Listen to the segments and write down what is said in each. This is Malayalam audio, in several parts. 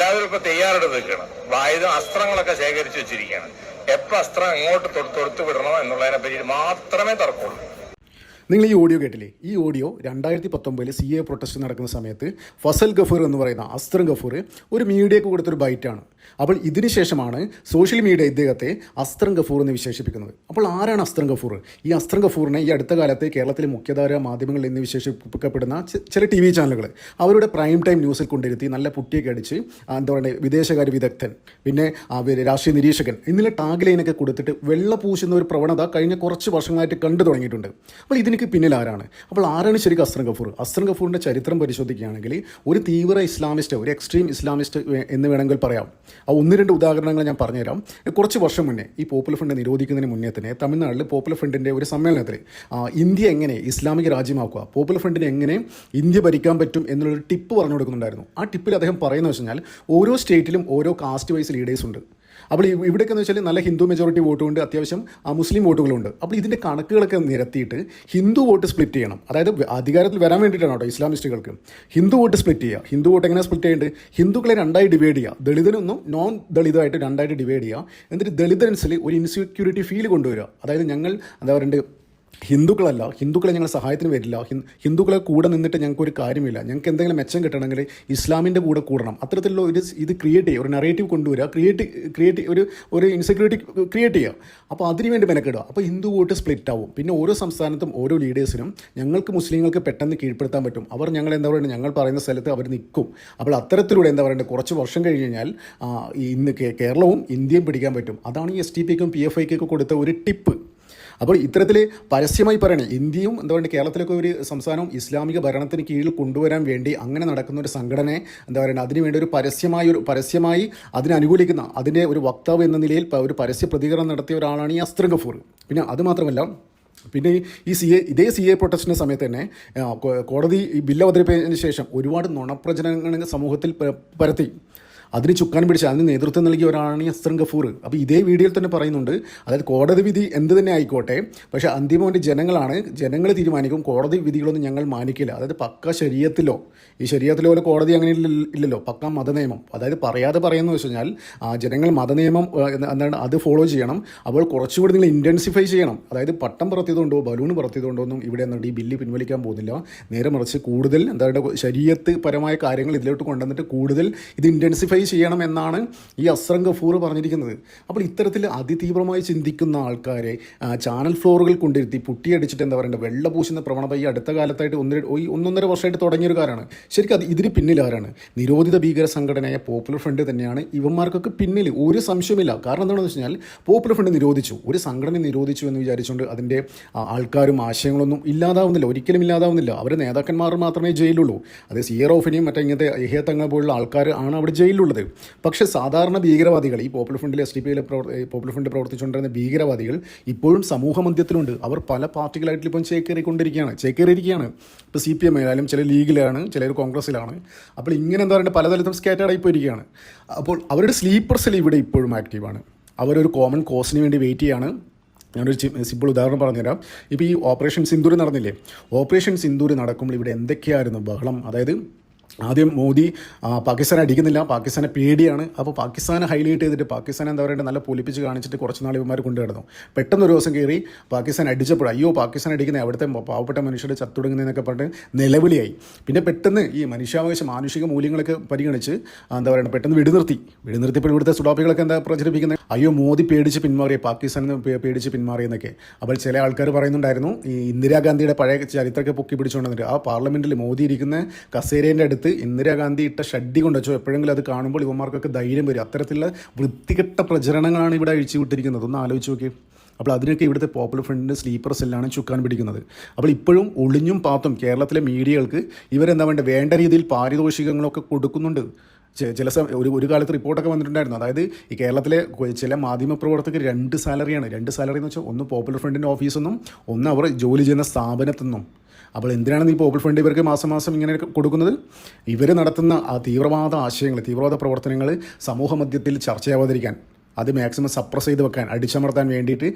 എല്ലാവരും ഇപ്പൊ തയ്യാറെടുത്ത് നിൽക്കണം. ആയുധം അസ്ത്രങ്ങളൊക്കെ ശേഖരിച്ചു വെച്ചിരിക്കുകയാണ്. എപ്പോ അസ്ത്രം എങ്ങോട്ട് തൊടുത്ത് വിടണോ എന്നുള്ളതിനെ പറ്റി മാത്രമേ തർക്കമുള്ളൂ. നിങ്ങൾ ഈ ഓഡിയോ കേട്ടില്ലേ? ഈ ഓഡിയോ രണ്ടായിരത്തി പത്തൊമ്പതിൽ സി എ പ്രൊട്ടസ്റ്റ് നടക്കുന്ന സമയത്ത് ഫസൽ ഗഫൂർ എന്ന് പറയുന്ന അസ്ത്രം ഗഫൂർ ഒരു മീഡിയക്ക് കൊടുത്തൊരു ബൈറ്റാണ്. അപ്പോൾ ഇതിനുശേഷമാണ് സോഷ്യൽ മീഡിയ ഇദ്ദേഹത്തെ അസ്ത്രം ഗഫൂർ എന്ന് വിശേഷിപ്പിക്കുന്നത്. അപ്പോൾ ആരാണ് അസ്ത്രം ഗഫൂർ? ഈ അസ്ത്രം ഗഫൂറിനെ ഈ അടുത്ത കാലത്ത് കേരളത്തിലെ മുഖ്യധാര മാധ്യമങ്ങളിൽ നിന്ന് വിശേഷിപ്പിക്കപ്പെടുന്ന ചില ടി വി ചാനലുകൾ അവരുടെ പ്രൈം ടൈം ന്യൂസിൽ കൊണ്ടിരുത്തി നല്ല പുട്ടിയൊക്കെ അടിച്ച് എന്താ പറയുക വിദേശകാര്യ വിദഗ്ധൻ പിന്നെ രാഷ്ട്രീയ നിരീക്ഷകൻ എന്നിലെ ടാഗ് ലൈനൊക്കെ കൊടുത്തിട്ട് വെള്ള പൂശുന്ന ഒരു പ്രവണത കഴിഞ്ഞ കുറച്ച് വർഷങ്ങളായിട്ട് കണ്ടു തുടങ്ങിയിട്ടുണ്ട്. അപ്പോൾ ഇതിനൊക്കെ പിന്നിൽ ആരാണ്? അപ്പോൾ ആരാണ് ശരിക്കും അസ്രം ഗഫൂർ? അസ്രം ഗഫൂറിന്റെ ചരിത്രം പരിശോധിക്കുകയാണെങ്കിൽ ഒരു തീവ്ര ഇസ്ലാമിസ്റ്റ് ഒരു എക്സ്ട്രീം ഇസ്ലാമിസ്റ്റ് എന്ന് വേണമെങ്കിൽ പറയാം. ആ ഒന്ന് രണ്ട് ഉദാഹരണങ്ങൾ ഞാൻ പറഞ്ഞുതരാം. കുറച്ച് വർഷം മുന്നേ ഈ പോപ്പുലർ ഫണ്ട് നിരോധിക്കുന്നതിന് മുന്നേ തന്നെ തമിഴ്നാട്ടിൽ പോപ്പുലർ ഫണ്ടിന്റെ ഒരു സമ്മേളനത്തിൽ ഇന്ത്യ എങ്ങനെ ഇസ്ലാമിക രാജ്യമാക്കുക പോപ്പുലർ ഫ്രണ്ടിനെ എങ്ങനെ ഇന്ത്യ ഭരിക്കാൻ പറ്റും എന്നുള്ളൊരു ടിപ്പ് പറഞ്ഞു കൊടുക്കുന്നുണ്ടായിരുന്നു ആ ടിപ്പിൽ അദ്ദേഹം പറയുന്നത് വെച്ച് ഓരോ സ്റ്റേറ്റിലും ഓരോ കാസ്റ്റ് വൈസ് ലീഡേഴ്സ് ഉണ്ട്. അപ്പോൾ ഇവിടെയൊക്കെ എന്ന് വെച്ചാൽ നല്ല ഹിന്ദു മെജോറിറ്റി വോട്ടുകൊണ്ട് അത്യാവശ്യം ആ, മുസ്ലിം വോട്ടുകളുണ്ട്. അപ്പോൾ ഇതിന്റെ കണക്കുകളൊക്കെ നിരത്തിയിട്ട് ഹിന്ദു വോട്ട് സ്പ്ലിറ്റ് ചെയ്യണം. അതായത് അധികാരത്തിൽ വരാൻ വേണ്ടിയിട്ടാണ് കേട്ടോ ഇസ്ലാമിസ്റ്റുകൾക്ക്. ഹിന്ദു വോട്ട് സ്പ്ലിറ്റ് ചെയ്യുക. ഹിന്ദു വോട്ട് എങ്ങനെ സ്പ്ലിറ്റ് ചെയ്യേണ്ടത് ഹിന്ദുക്കളെ രണ്ടായി ഡിവൈഡ് ചെയ്യുക. ദളിതനൊന്നും നോൺ ദളിതമായിട്ട് രണ്ടായിട്ട് ഡിവൈഡ് ചെയ്യുക. എന്നിട്ട് ദളിതൻസിൽ ഒരു ഇൻസെക്യൂരിറ്റി ഫീൽ കൊണ്ടുവരിക. അതായത് ഞങ്ങൾ എന്താ പറയുക ഹിന്ദുക്കളല്ല ഹിന്ദുക്കളെ ഞങ്ങൾ സഹായത്തിന് വരില്ല ഹിന്ദുക്കളെ കൂടെ നിന്നിട്ട് ഞങ്ങൾക്ക് ഒരു കാര്യമില്ല. ഞങ്ങൾക്ക് എന്തെങ്കിലും മെച്ചം കിട്ടണമെങ്കിൽ ഇസ്ലാമിന്റെ കൂടെ കൂടണം. അത്തരത്തിലുള്ള ഒരു ഇത് ക്രിയേറ്റ് ചെയ്യുക ഒരു നറേറ്റീവ് കൊണ്ടുവരിക ക്രിയേറ്റ് ക്രിയേറ്റ് ഒരു ഒരു ഇൻസെക്യൂരിറ്റി ക്രിയേറ്റ് ചെയ്യുക. അപ്പോൾ അതിന് വേണ്ടി മെനക്കെടുക. അപ്പോൾ ഹിന്ദു വോട്ട് സ്പ്ലിറ്റ് ആവും. പിന്നെ ഓരോ സംസ്ഥാനത്തും ഓരോ ലീഡേഴ്സിനും ഞങ്ങൾക്ക് മുസ്ലിങ്ങൾക്ക് പെട്ടെന്ന് കീഴ്പ്പെടുത്താൻ പറ്റും. അവർ ഞങ്ങൾ എന്താ പറയുക ഞങ്ങൾ പറയുന്ന സ്ഥലത്ത് അവർ നിൽക്കും. അപ്പോൾ അത്തരത്തിലൂടെ എന്താ പറയുക കുറച്ച് വർഷം കഴിഞ്ഞ് കഴിഞ്ഞാൽ ഇന്ന് കേരളവും ഇന്ത്യയും പിടിക്കാൻ പറ്റും. അതാണ് ഈ എസ് ടി പിക്കും പി എഫ് ഐക്കൊക്കെ കൊടുത്ത ഒരു ടിപ്പ്. അപ്പോൾ ഇത്തരത്തിൽ പരസ്യമായി പറയണേ ഇന്ത്യയും എന്താ പറയുക കേരളത്തിലൊക്കെ ഒരു സംസ്ഥാനം ഇസ്ലാമിക ഭരണത്തിന് കീഴിൽ കൊണ്ടുവരാൻ വേണ്ടി അങ്ങനെ നടക്കുന്ന ഒരു സംഘടനയെ എന്താ പറയുക അതിനുവേണ്ടി ഒരു പരസ്യമായി ഒരു പരസ്യമായി അതിനെ അനുകൂലിക്കുന്ന അതിന്റെ ഒരു വക്താവ് എന്ന നിലയിൽ ഒരു പരസ്യ പ്രതികരണം നടത്തിയ ഒരാളാണ് ഈ അസ്ത്ര ഗഫൂർ. പിന്നെ അത് മാത്രമല്ല പിന്നെ ഈ സി എ ഇതേ സി എ പ്രൊട്ടസ്റ്റിന്റെ സമയത്ത് തന്നെ കോടതി ഈ ബില്ല് അവതരിപ്പിച്ചതിന് ശേഷം ഒരുപാട് നുണപ്രചരണങ്ങൾ സമൂഹത്തിൽ പരത്തി. അതിന് ചുക്കാൻ പിടിച്ച അതിന് നേതൃത്വം നൽകിയ ഒരാളാണ് ഈ അസ്ത്രം ഗഫൂർ. അപ്പോൾ ഇതേ വീഡിയോയിൽ തന്നെ പറയുന്നുണ്ട് അതായത് കോടതി വിധി എന്ത് തന്നെ ആയിക്കോട്ടെ പക്ഷേ അന്തിമമായിട്ട് ജനങ്ങളാണ് ജനങ്ങൾ തീരുമാനിക്കും കോടതി വിധികളൊന്നും ഞങ്ങൾ മാനിക്കില്ല. അതായത് പക്ക ശരീരത്തിലോ ഈ ശരീരത്തിലോ പോലെ കോടതി അങ്ങനെ ഇല്ലല്ലോ പക്ക മതനിയമം. അതായത് പറയാതെ പറയുന്നത് വെച്ച് കഴിഞ്ഞാൽ ജനങ്ങൾ മതനിയമം എന്താണ് അത് ഫോളോ ചെയ്യണം. അപ്പോൾ കുറച്ചുകൂടി നിങ്ങൾ ഇന്റൻസിഫൈ ചെയ്യണം. അതായത് പട്ടം പറത്തിയതുകൊണ്ടോ ബലൂൺ പറത്തിയതുകൊണ്ടോ ഒന്നും ഇവിടെ എന്തുണ്ട് ഈ ബില്ല് പിൻവലിക്കാൻ പോകുന്നില്ല. നേരെ മറിച്ച് കൂടുതൽ എന്താണ് ശരീരത്ത് പരമായ കാര്യങ്ങൾ ഇതിലോട്ട് കൊണ്ടുവന്നിട്ട് കൂടുതൽ ഇത് ഇന്റൻസിഫൈ ചെയ്യണം എന്നാണ് ഈ അസ്രം ഫൂർ പറഞ്ഞിരിക്കുന്നത്. അപ്പോൾ ഇത്തരത്തിൽ അതിതീവ്രമായി ചിന്തിക്കുന്ന ആൾക്കാരെ ചാനൽ ഫ്ലോറുകൾ കൊണ്ടിരുത്തി പുട്ടിയടിച്ചിട്ട് എന്താ പറയുക വെള്ളപൂശുന്ന പ്രവണത ഈ അടുത്ത കാലത്തായിട്ട് ഒന്നര ഒന്നൊന്നര വർഷമായിട്ട് തുടങ്ങിയൊരു കാര്യമാണ് ശരിക്കും അത് ഇതിന് പിന്നിൽ ആരാണ്? നിരോധിത ഭീകര സംഘടനയായ പോപ്പുലർ ഫ്രണ്ട് തന്നെയാണ് ഇവന്മാർക്കൊക്കെ പിന്നിൽ. ഒരു സംശയമില്ല കാരണം എന്താണെന്ന് വെച്ച് കഴിഞ്ഞാൽ പോപ്പുലർ ഫ്രണ്ട് നിരോധിച്ചു. ഒരു സംഘടന നിരോധിച്ചു എന്ന് വിചാരിച്ചുകൊണ്ട് അതിന്റെ ആൾക്കാരും ആശയങ്ങളൊന്നും ഇല്ലാതാവുന്നില്ല. ഒരിക്കലും ഇല്ലാതാവുന്നില്ല. അവരുടെ നേതാക്കന്മാർ മാത്രമേ ജയിലുള്ളൂ അത് സിയറോഫിനെയും മറ്റേ ഇങ്ങനത്തെ എഹിയ പോലുള്ള ആൾക്കാർ ആണ് അവിടെ ജയിലിലുള്ളത് പക്ഷേ സാധാരണ ഭീകരവാദികൾ ഈ പോപ്പുലർ ഫ്രണ്ടിൽ എസ് ഡി പിയിലെ പോപ്പുലർ ഫ്രണ്ട് പ്രവർത്തിച്ചുകൊണ്ടിരുന്ന ഭീകരവാദികൾ ഇപ്പോഴും സമൂഹ മധ്യത്തിലുണ്ട് അവർ പല പാർട്ടികളായിട്ട് ഇപ്പം ചേക്കേറിക്കൊണ്ടിരിക്കുകയാണ് ചേക്കേറിയിരിക്കുകയാണ്. ഇപ്പോൾ സി പി എം ആയാലും ചില ലീഗിലാണ് ചിലർ കോൺഗ്രസ്സിലാണ്. അപ്പോൾ ഇങ്ങനെ എന്താ പറയുക പലതരത്തിലും സ്കാറ്റേഡായി പോയിരിക്കുകയാണ് അപ്പോൾ അവരുടെ സ്ലീപ്പർ സെൽ ഇവിടെ ഇപ്പോഴും ആക്റ്റീവാണ് അവരൊരു കോമൺ കോസിന് വേണ്ടി വെയിറ്റ് ചെയ്യാണ്. ഞാനൊരു സിമ്പിൾ ഉദാഹരണം പറഞ്ഞുതരാം. ഇപ്പോൾ ഈ ഓപ്പറേഷൻ സിന്ദൂർ നടന്നില്ലേ? ഓപ്പറേഷൻ സിന്ദൂർ നടക്കുമ്പോൾ ഇവിടെ എന്തൊക്കെയായിരുന്നു ബഹളം? അതായത് ആദ്യം മോദി പാകിസ്ഥാനെ അടിക്കുന്നില്ല പാകിസ്ഥാനെ പേടിയാണ്. അപ്പോൾ പാകിസ്ഥാനെ ഹൈലൈറ്റ് ചെയ്തിട്ട് പാകിസ്ഥാൻ എന്താ പറയുക നല്ല പൊലിപ്പിച്ച് കാണിച്ചിട്ട് കുറച്ച് നാൾ ഇവന്മാർ കൊണ്ടുവരുന്നു പെട്ടെന്ന് ഒരു ദിവസം കയറി പാകിസ്ഥാൻ അടിച്ചപ്പോൾ അയ്യോ പാകിസ്ഥാൻ അടിക്കുന്ന അവിടുത്തെ പാവപ്പെട്ട മനുഷ്യരുടെ ചത്തുടങ്ങുന്നതെന്നൊക്കെ പറഞ്ഞിട്ട് നിലവിളിയായി. പിന്നെ പെട്ടെന്ന് ഈ മനുഷ്യാവകാശ മാനുഷിക മൂല്യങ്ങളൊക്കെ പരിഗണിച്ച് എന്താ പറയുക പെട്ടെന്ന് വെടിനിർത്തി. വെടിനിർത്തിയപ്പോൾ ഇവിടുത്തെ സുഡാപ്പികളൊക്കെ എന്താ പ്രചരിപ്പിക്കുന്നത്? അയ്യോ മോദി പേടിച്ച് പിന്മാറി പാകിസ്ഥാനിൽ പേടിച്ച് പിന്മാറിയെന്നൊക്കെ. അപ്പോൾ ചില ആൾക്കാർ പറയുന്നുണ്ടായിരുന്നു ഈ ഇന്ദിരാഗാന്ധിയുടെ പഴയ ചരിത്രമൊക്കെ പൊക്കി പിടിച്ചുകൊണ്ട് ആ പാർലമെന്റിൽ മോദി ഇരിക്കുന്ന കസേരേന്റെ അടുത്ത് ഇന്ദിരാഗാന്ധി ഇട്ട ഷഡ്ഡി കൊണ്ട് വെച്ചോ എപ്പോഴെങ്കിലും അത് കാണുമ്പോൾ യുവമാർക്കൊക്കെ ധൈര്യം വരും. അത്തരത്തിലുള്ള വൃത്തികെട്ട പ്രചരണങ്ങളാണ് ഇവിടെ അഴിച്ചു വിട്ടിരിക്കുന്നത്. ഒന്ന് ആലോചിച്ച് നോക്കി അപ്പോൾ അതിനൊക്കെ ഇവിടുത്തെ പോപ്പുലർ ഫ്രണ്ടിന്റെ സ്ലീപ്പർ സെല്ലാണ് ചുക്കാൻ പിടിക്കുന്നത്. അപ്പോൾ ഇപ്പോഴും ഒളിഞ്ഞും പാത്തും കേരളത്തിലെ മീഡിയകൾക്ക് ഇവരെന്താ വേണ്ട? വേണ്ട രീതിയിൽ പാരിതോഷികങ്ങളൊക്കെ കൊടുക്കുന്നുണ്ട്. ചില ഒരു ഒരു കാലത്ത് റിപ്പോർട്ടൊക്കെ വന്നിട്ടുണ്ടായിരുന്നു. അതായത് ഈ കേരളത്തിലെ ചില മാധ്യമപ്രവർത്തകർ രണ്ട് സാലറിയാണ് രണ്ട് സാലറി എന്ന് വെച്ചാൽ ഒന്ന് പോപ്പുലർ ഫ്രണ്ടിന്റെ ഓഫീസിൽ നിന്നും ഒന്ന് അവർ ജോലി ചെയ്യുന്ന സ്ഥാപനത്തിൽ നിന്നും അപ്പോൾ എന്തിനാണ് നീ പോപ്പിൾ ഫ്രണ്ട് ഇവർക്ക് മാസം മാസം ഇങ്ങനെ കൊടുക്കുന്നത്? ഇവർ നടത്തുന്ന ആ തീവ്രവാദ ആശയങ്ങൾ തീവ്രവാദ പ്രവർത്തനങ്ങൾ സമൂഹ മധ്യത്തിൽ ചർച്ചയാവാതിരിക്കാൻ അത് മാക്സിമം സപ്രസ് ചെയ്ത് വെക്കാൻ അടിച്ചമർത്താൻ വേണ്ടിയിട്ട്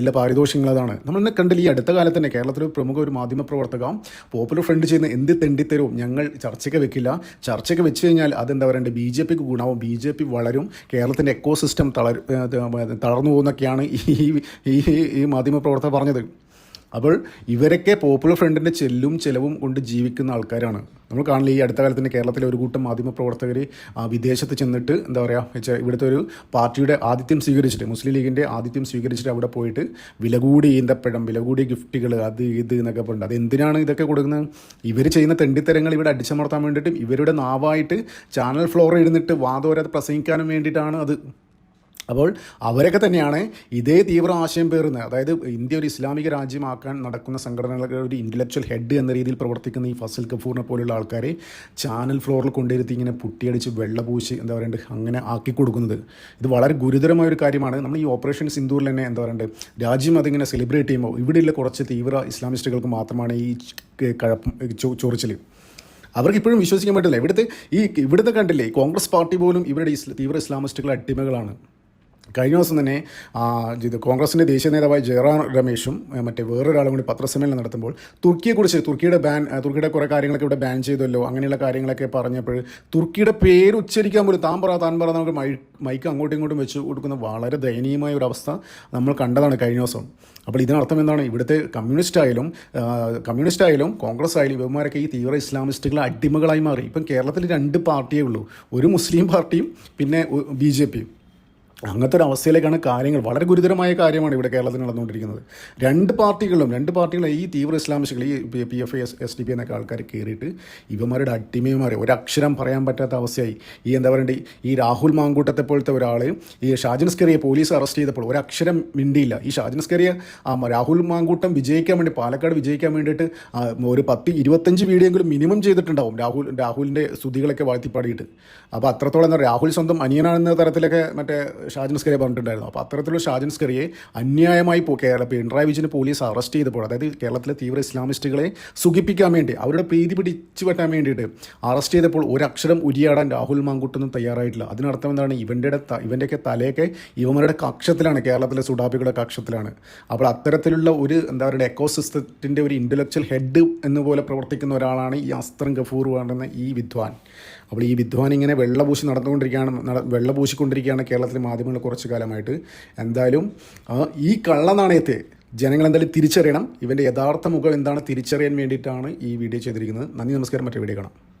ഇല്ല പാരിതോഷികങ്ങൾ അതാണ്. നമ്മൾ ഇന്ന് കണ്ടില്ല ഈ അടുത്ത കാലത്ത് തന്നെ കേരളത്തിലെ പ്രമുഖ ഒരു മാധ്യമപ്രവർത്തക പോപ്പുലർ ഫ്രണ്ട് ചെയ്യുന്ന എന്ത് തെണ്ടിത്തരവും ഞങ്ങൾ ചർച്ചയ്ക്ക് വെക്കില്ല. ചർച്ചയ്ക്ക് വെച്ച് കഴിഞ്ഞാൽ അതെന്താ പറയണ്ടത് ബി ജെ പിക്ക് ഗുണവും ബി ജെ പി വളരും കേരളത്തിന്റെ എക്കോ സിസ്റ്റം തളർ തളർന്നു പോകുന്നൊക്കെയാണ് ഈ ഈ ഈ മാധ്യമ പ്രവർത്തകർ പറഞ്ഞത്. അപ്പോൾ ഇവരൊക്കെ പോപ്പുലർ ഫ്രണ്ടിന്റെ ചെല്ലും ചിലവും കൊണ്ട് ജീവിക്കുന്ന ആൾക്കാരാണ്. നമ്മൾ കാണില്ല ഈ അടുത്ത കാലത്ത് തന്നെ കേരളത്തിലെ ഒരു കൂട്ടം മാധ്യമപ്രവർത്തകർ വിദേശത്ത് ചെന്നിട്ട് എന്താ പറയുക ഇവിടുത്തെ ഒരു പാർട്ടിയുടെ ആതിഥ്യം സ്വീകരിച്ചിട്ട് മുസ്ലിം ലീഗിന്റെ ആതിഥ്യം സ്വീകരിച്ചിട്ട് അവിടെ പോയിട്ട് വില കൂടി ഈന്തപ്പഴം വില കൂടിയ ഗിഫ്റ്റുകൾ അത് ഇത് എന്നൊക്കെ പറഞ്ഞു അത് എന്തിനാണ് ഇതൊക്കെ കൊടുക്കുന്നത്? ഇവർ ചെയ്യുന്ന തെണ്ടിത്തരങ്ങൾ ഇവിടെ അടിച്ചമർത്താൻ വേണ്ടിയിട്ടും ഇവരുടെ നാവായിട്ട് ചാനൽ ഫ്ലോർ ഇരുന്നിട്ട് വാതോരത് പ്രസംഗിക്കാനും വേണ്ടിയിട്ടാണ് അത് അപ്പോൾ അവരൊക്കെ തന്നെയാണ് ഇതേ തീവ്ര ആശയം പേറുന്നത് അതായത് ഇന്ത്യ ഒരു ഇസ്ലാമിക രാജ്യമാക്കാൻ നടക്കുന്ന സംഘടനകളുടെ ഒരു ഇന്റലക്ച്വൽ ഹെഡ് എന്ന രീതിയിൽ പ്രവർത്തിക്കുന്ന ഈ ഫസൽ കഫൂറിനെ പോലുള്ള ആൾക്കാരെ ചാനൽ ഫ്ലോറിൽ കൊണ്ടിരുത്തി ഇങ്ങനെ പുട്ടിയടിച്ച് വെള്ളപൂശി എന്താ പറയണ്ടത് അങ്ങനെ ആക്കി കൊടുക്കുന്നത്. ഇത് വളരെ ഗുരുതരമായ ഒരു കാര്യമാണ്. നമ്മൾ ഈ ഓപ്പറേഷൻ സിന്ദൂറിൽ തന്നെ എന്താ പറയണ്ടത് രാജ്യം അതിങ്ങനെ സെലിബ്രേറ്റ് ചെയ്യുമ്പോൾ ഇവിടെയുള്ള കുറച്ച് തീവ്ര ഇസ്ലാമിസ്റ്റുകൾക്ക് മാത്രമാണ് ഈ കഴപ്പം ചൊറിച്ചിൽ അവർക്ക് ഇപ്പോഴും വിശ്വസിക്കാൻ പറ്റില്ല ഇവിടുത്തെ ഈ ഇവിടുത്തെ കണ്ടില്ലേ കോൺഗ്രസ് പാർട്ടി പോലും ഇവരുടെ തീവ്ര ഇസ്ലാമിസ്റ്റുകളുടെ അടിമകളാണ്. കഴിഞ്ഞ ദിവസം തന്നെ ഇത് കോൺഗ്രസിന്റെ ദേശീയ നേതാവായ ജയറാം രമേശും മറ്റേ വേറൊരാളും കൂടി പത്രസമ്മേളനം നടത്തുമ്പോൾ തുർക്കിയെക്കുറിച്ച് തുർക്കിയുടെ ബാൻ തുർക്കിയുടെ കുറേ കാര്യങ്ങളൊക്കെ ഇവിടെ ബാൻ ചെയ്തല്ലോ അങ്ങനെയുള്ള കാര്യങ്ങളൊക്കെ പറഞ്ഞപ്പോൾ തുർക്കിയുടെ പേര് ഉച്ചരിക്കാൻ പോലും താൻ പറ താൻ പറ നമുക്ക് മൈക്ക് അങ്ങോട്ടും ഇങ്ങോട്ടും വെച്ച് കൊടുക്കുന്ന വളരെ ദയനീയമായ ഒരു അവസ്ഥ നമ്മൾ കണ്ടതാണ് കഴിഞ്ഞ ദിവസം. അപ്പോൾ ഇതിനർത്ഥം എന്താണ്? ഇവിടുത്തെ കമ്മ്യൂണിസ്റ്റ് ആയാലും കമ്മ്യൂണിസ്റ്റ് ആയാലും കോൺഗ്രസ് ആയാലും ഇവന്മാരൊക്കെ ഈ തീവ്ര ഇസ്ലാമിസ്റ്റുകളെ അടിമകളായി മാറി. ഇപ്പം കേരളത്തിൽ രണ്ട് പാർട്ടിയേ ഉള്ളൂ. ഒരു മുസ്ലിം പാർട്ടിയും പിന്നെ ബി ജെ പിയും. അങ്ങനത്തെ ഒരു അവസ്ഥയിലേക്കാണ് കാര്യങ്ങൾ വളരെ ഗുരുതരമായ കാര്യമാണ് ഇവിടെ കേരളത്തിൽ നടന്നുകൊണ്ടിരിക്കുന്നത്. രണ്ട് പാർട്ടികളും രണ്ട് പാർട്ടികളും ഈ തീവ്ര ഇസ്ലാമിസ്റ്റുകൾ ഈ P- F F S S D P എന്നൊക്കെ ആൾക്കാർ കയറിയിട്ട് ഇവന്മാരുടെ അട്ടിമയുമാരെ ഒരക്ഷരം പറയാൻ പറ്റാത്ത അവസ്ഥയായി. ഈ എന്താ പറയണ്ടേ ഈ രാഹുൽ മാങ്കൂട്ടത്തെ പോലത്തെ ഒരാൾ ഈ ഷാജിൻസ്കറിയെ പോലീസ് അറസ്റ്റ് ചെയ്തപ്പോൾ ഒരക്ഷരം മിണ്ടിയില്ല. ഈ ഷാജിൻസ്കറിയ രാഹുൽ മാങ്കൂട്ടം വിജയിക്കാൻ വേണ്ടി പാലക്കാട് വിജയിക്കാൻ വേണ്ടിയിട്ട് ഒരു പത്ത് ഇരുപത്തഞ്ച് വീഡിയോങ്കിലും മിനിമം ചെയ്തിട്ടുണ്ടാവും രാഹുൽ രാഹുലിന്റെ സ്തുതികളൊക്കെ വാഴ്ത്തിപ്പാടിയിട്ട്. അപ്പോൾ അത്രത്തോളം എന്താ രാഹുൽ സ്വന്തം അനിയനാണെന്ന തരത്തിലൊക്കെ മറ്റേ ഷാജിൻ സ്കറിയെ പറഞ്ഞിട്ടുണ്ടായിരുന്നു. അപ്പോൾ അത്തരത്തിലുള്ള ഷാജിൻ സ്കറിയെ അന്യായമായി കേരള പിണറായി വിജയന് പോലീസ് അറസ്റ്റ് ചെയ്തപ്പോൾ അതായത് കേരളത്തിലെ തീവ്ര ഇസ്ലാമിസ്റ്റുകളെ സുഖിപ്പിക്കാൻ വേണ്ടി അവരുടെ പ്രീതി പിടിച്ചു പറ്റാൻ വേണ്ടിയിട്ട് അറസ്റ്റ് ചെയ്തപ്പോൾ ഒരക്ഷരം ഉരിയാടാൻ രാഹുൽ മാങ്കുട്ടൊന്നും തയ്യാറായിട്ടില്ല. അതിനർത്ഥം എന്താണ്? ഇവന്റെ ഇവന്റെയൊക്കെ തലയൊക്കെ ഇവന്മാരുടെ കക്ഷത്തിലാണ് കേരളത്തിലെ സുഡാപ്പികളുടെ കക്ഷത്തിലാണ്. അപ്പോൾ അത്തരത്തിലുള്ള ഒരു എന്താ പറയുക എക്കോസിസ്റ്റത്തിന്റെ ഒരു ഇന്റലക്ച്വൽ ഹെഡ് എന്നുപോലെ പ്രവർത്തിക്കുന്ന ഒരാളാണ് ഈ അസ്ത്രം ഗഫൂർ പറയുന്ന ഈ വിദ്വാൻ. അപ്പോൾ ഈ വിദ്വാൻ ഇങ്ങനെ വെള്ളപൂശി നടന്നുകൊണ്ടിരിക്കുകയാണ് നട- വെള്ളപൂശിക്കൊണ്ടിരിക്കുകയാണ് കേരളത്തിലെ മാധ്യമങ്ങൾ കുറച്ച് കാലമായിട്ട്. എന്തായാലും ഈ കള്ളനാണയത്തെ ജനങ്ങൾ എന്തായാലും തിരിച്ചറിയണം. ഇവന്റെ യഥാർത്ഥ മുഖം എന്താണ് തിരിച്ചറിയാൻ വേണ്ടിയിട്ടാണ് ഈ വീഡിയോ ചെയ്തിരിക്കുന്നത്. നന്ദി നമസ്കാരം. മറ്റേ വീഡിയോ കാണാം.